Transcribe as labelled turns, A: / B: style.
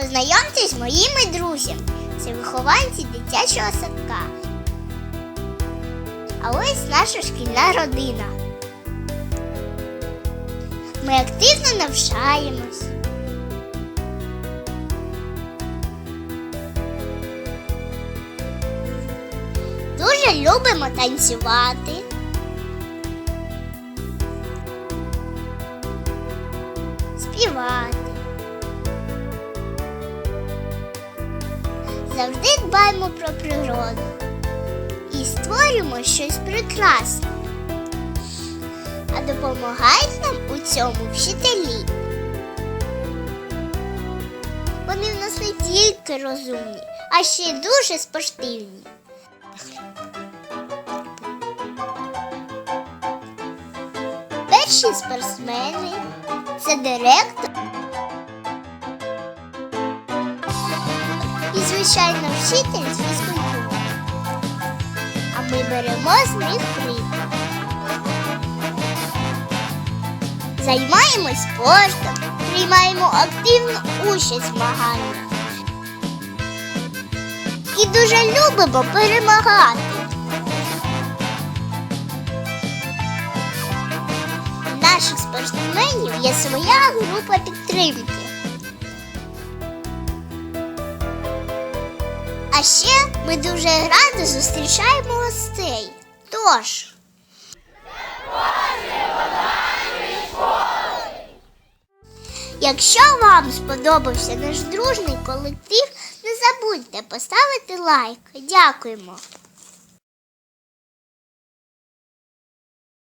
A: Познайомтесь з моїми друзями. Це вихованці дитячого садка. А ось наша шкільна родина. Ми активно навчаємось. Дуже любимо танцювати. Завжди дбаємо про природу і створюємо щось прекрасне. А допомагають нам у цьому вчителі. Вони в нас не тільки розумні, а ще й дуже спортивні. Перші спортсмени це директор звичайно, вчитель з фізкультури. А ми беремо з них приклад. Займаємось спортом, приймаємо активну участь в змаганнях. І дуже любимо перемагати. Наших спортсменів є своя група підтримки. А ще ми дуже радо зустрічаємо гостей. Тож. Якщо вам сподобався наш дружний колектив, не забудьте поставити лайк. Дякуємо!